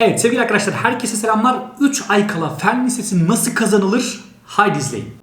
Evet sevgili arkadaşlar herkese selamlar. 3 ay kala fen lisesi nasıl kazanılır? Haydi izleyin.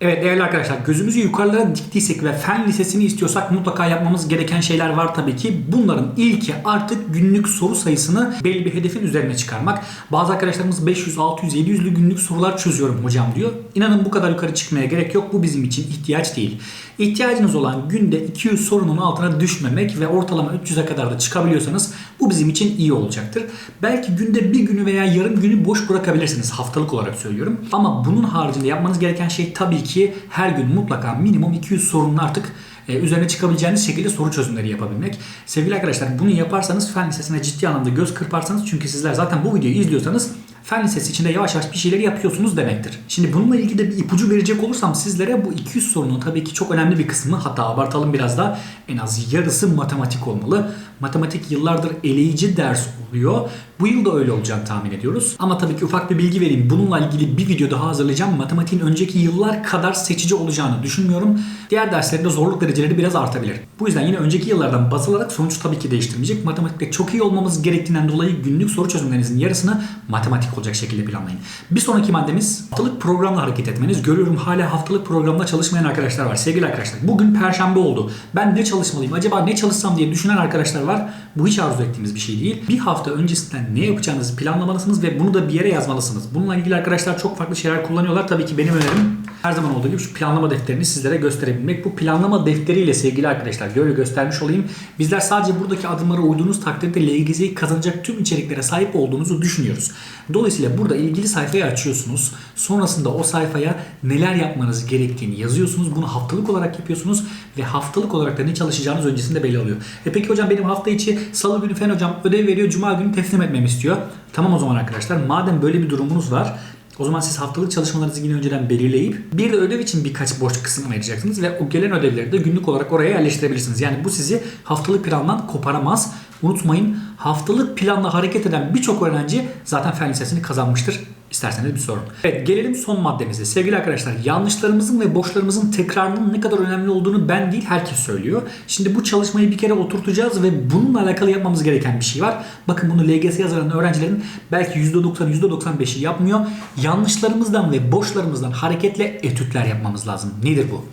Evet değerli arkadaşlar gözümüzü yukarılara diktiysek ve fen lisesini istiyorsak mutlaka yapmamız gereken şeyler var tabii ki. Bunların ilki artık günlük soru sayısını belli bir hedefin üzerine çıkarmak. Bazı arkadaşlarımız 500, 600, 700'lü günlük sorular çözüyorum hocam diyor. İnanın bu kadar yukarı çıkmaya gerek yok. Bu bizim için ihtiyaç değil. İhtiyacınız olan günde 200 sorunun altına düşmemek ve ortalama 300'e kadar da çıkabiliyorsanız bu bizim için iyi olacaktır. Belki günde bir günü veya yarım günü boş bırakabilirsiniz haftalık olarak söylüyorum. Ama bunun haricinde yapmanız gereken şey tabii ki her gün mutlaka minimum 200 sorunun artık e, üzerine çıkabileceğiniz şekilde soru çözümleri yapabilmek. Sevgili arkadaşlar bunu yaparsanız fen lisesine ciddi anlamda göz kırparsanız çünkü sizler zaten bu videoyu izliyorsanız fen lisesi içinde yavaş yavaş bir şeyleri yapıyorsunuz demektir. Şimdi bununla ilgili de bir ipucu verecek olursam sizlere bu 200 sorunun tabii ki çok önemli bir kısmı hatta abartalım biraz da en az yarısı matematik olmalı. Matematik yıllardır eleyici ders oluyor. Bu yıl da öyle olacağını tahmin ediyoruz. Ama tabii ki ufak bir bilgi vereyim. Bununla ilgili bir video daha hazırlayacağım. Matematiğin önceki yıllar kadar seçici olacağını düşünmüyorum. Diğer derslerinde zorluk dereceleri biraz artabilir. Bu yüzden yine önceki yıllardan baz alarak sonuç tabii ki değiştirmeyecek. Matematikte çok iyi olmamız gerektiğinden dolayı günlük soru çözümlerinizin yarısını matematik olacak şekilde planlayın. Bir sonraki maddemiz haftalık programla hareket etmeniz. Görüyorum hala haftalık programla çalışmayan arkadaşlar var. Sevgili arkadaşlar bugün perşembe oldu. Ben ne çalışmalıyım? Acaba ne çalışsam diye düşünen arkadaşlar var. Bu hiç arzu ettiğimiz bir şey değil. Bir hafta öncesinden ne yapacağınızı planlamalısınız ve bunu da bir yere yazmalısınız. Bununla ilgili arkadaşlar çok farklı şeyler kullanıyorlar. Tabii ki benim önerim her zaman olduğu gibi şu planlama defterini sizlere gösterebilmek. Bu planlama defteriyle sevgili arkadaşlar böyle göstermiş olayım. Bizler sadece buradaki adımlara uyduğunuz takdirde LGS'yi kazanacak tüm içeriklere sahip olduğunuzu düşünüyoruz. Dolayısıyla burada ilgili sayfayı açıyorsunuz. Sonrasında o sayfaya neler yapmanız gerektiğini yazıyorsunuz. Bunu haftalık olarak yapıyorsunuz ve haftalık olarak da ne çalışacağınız öncesinde belli oluyor. E peki hocam benim hafta içi salı günü fen hocam ödev veriyor, cuma günü teslim etmemi istiyor. Tamam o zaman arkadaşlar madem böyle bir durumunuz var o zaman siz haftalık çalışmalarınızı yine önceden belirleyip bir de ödev için birkaç boş kısım ayıracaksınız ve o gelen ödevleri de günlük olarak oraya yerleştirebilirsiniz. Yani bu sizi haftalık plandan koparamaz. Unutmayın haftalık planla hareket eden birçok öğrenci zaten fen lisesini kazanmıştır. İsterseniz bir sorun. Evet gelelim son maddemize. Sevgili arkadaşlar yanlışlarımızın ve boşlarımızın tekrarının ne kadar önemli olduğunu ben değil herkes söylüyor. Şimdi bu çalışmayı bir kere oturtacağız ve bununla alakalı yapmamız gereken bir şey var. Bakın bunu LGS yazan öğrencilerin belki %90 %95'i yapmıyor. Yanlışlarımızdan ve boşlarımızdan hareketle etütler yapmamız lazım. Nedir bu?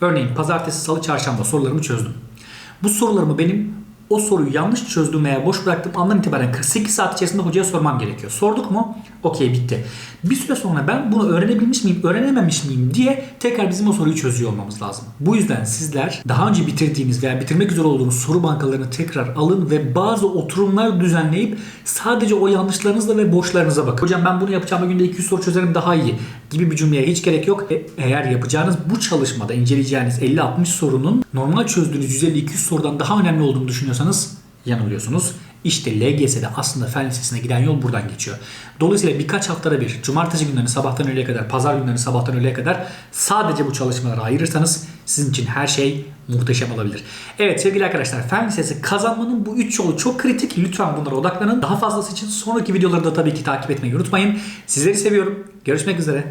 Örneğin pazartesi, salı, çarşamba sorularımı çözdüm. Bu sorularımı benim o soruyu yanlış çözdüğüm veya boş bıraktığım andan itibaren 48 saat içerisinde hocaya sormam gerekiyor. Sorduk mu? Okey bitti. Bir süre sonra ben bunu öğrenebilmiş miyim, öğrenememiş miyim diye tekrar bizim o soruyu çözüyor olmamız lazım. Bu yüzden sizler daha önce bitirdiğiniz veya bitirmek üzere olduğunuz soru bankalarını tekrar alın ve bazı oturumlar düzenleyip sadece o yanlışlarınızla ve boşlarınıza bakın. Hocam ben bunu yapacağım günde 200 soru çözerim daha iyi gibi bir cümleye hiç gerek yok. E, eğer yapacağınız bu çalışmada inceleyeceğiniz 50-60 sorunun normal çözdüğünüz 150-200 sorudan daha önemli olduğunu düşünüyorsanız yanılıyorsunuz. İşte LGS'de aslında fen lisesine giden yol buradan geçiyor. Dolayısıyla birkaç haftada bir, cumartesi günlerini sabahtan öğleye kadar, pazar günlerini sabahtan öğleye kadar sadece bu çalışmalara ayırırsanız sizin için her şey muhteşem olabilir. Evet sevgili arkadaşlar fen lisesi kazanmanın bu üç yolu çok kritik. Lütfen bunlara odaklanın. Daha fazlası için sonraki videoları da tabii ki takip etmeyi unutmayın. Sizleri seviyorum. Görüşmek üzere.